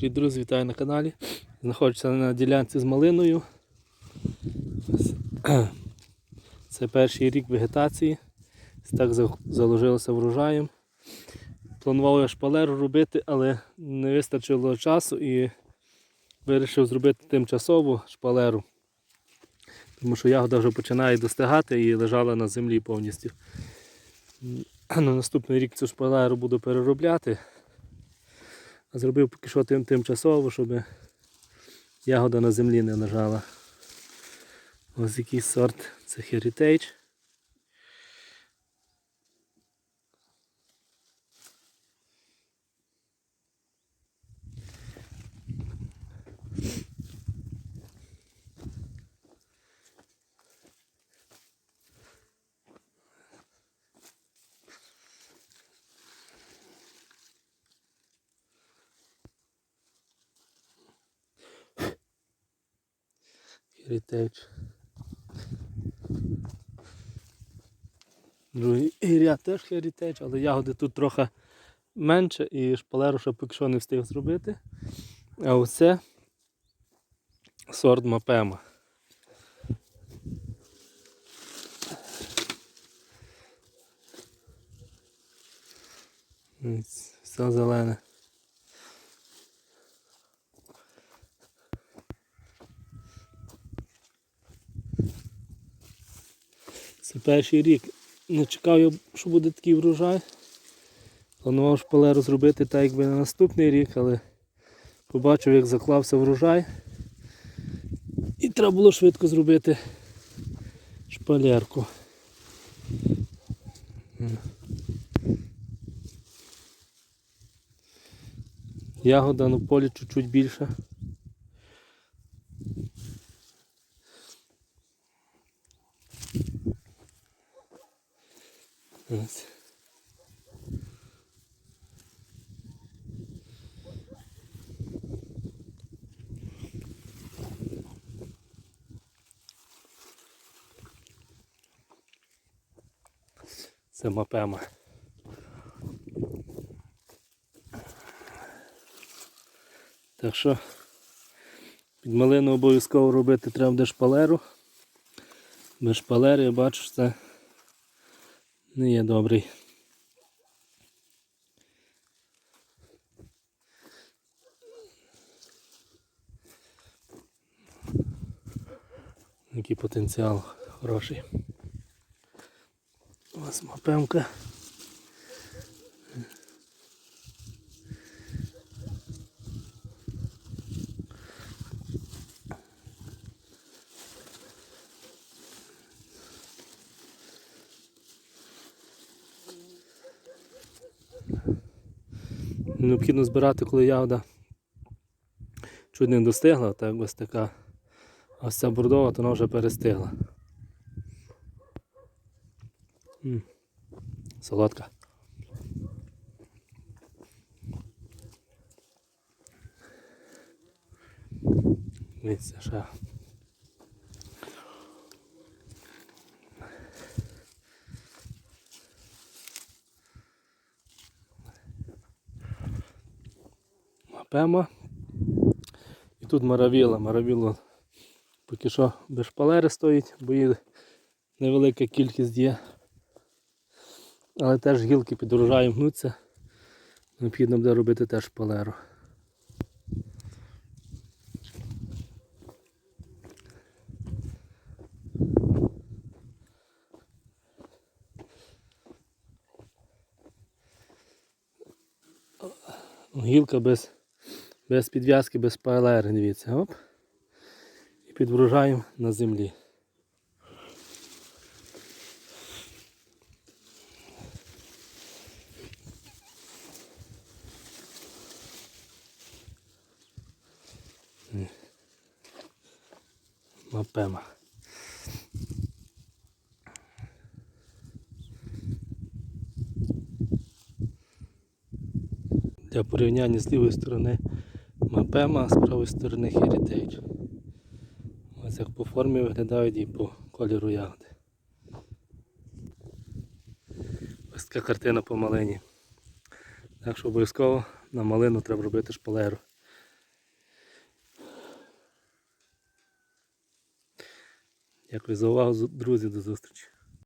Привіт, друзі, вітаю на каналі. Знаходжуся на ділянці з малиною. Це перший рік вегетації. Так за- заложилося врожаєм. Планував я шпалеру робити, але не вистачило часу і вирішив зробити тимчасову шпалеру. Тому що ягода вже починає достигати і лежала на землі повністю. На наступний рік цю шпалеру буду переробляти. Зробив поки що тим тимчасово, щоб ягода на землі не лежала. Ось який сорт це Heritage. Heritage. Другий ряд теж Heritage, але ягоди тут трохи менше і шпалеру ще поки що не встиг зробити. А оце сорт Мапема. Все зелене. Це перший рік. Не чекав я, що буде такий врожай. Планував шпалеру зробити так якби на наступний рік, але побачив, як заклався врожай. І треба було швидко зробити шпалерку. Ягода на полі чуть-чуть більша. Ось. Це мапема. Так що під малину обов'язково робити треба буде шпалеру. Без шпалери я бачу, що це не є добрий. Який потенціал хороший. Ось мапемка. Необхідно збирати, коли ягода чуть не достигла, так ось така. Ось ця бордова, то вона вже перестигла. М, Солодка. Дивіться, ще. Мапема. І тут маравіла. Маравіло поки що без шпалери стоїть, бо її невелика кількість є. Але теж гілки під гнуться. Необхідно буде робити теж шпалеру. Гілка без, без підв'язки, без шпалери, дивіться, оп. І під врожаєм на землі. Мапема. Для порівняння з лівої сторони Пема, з правої сторони Heritage. Ось як по формі виглядають і по кольору ягоди. Ось така картина по малині. Так що обов'язково на малину треба робити шпалеру. Дякую за увагу, друзі, до зустрічі.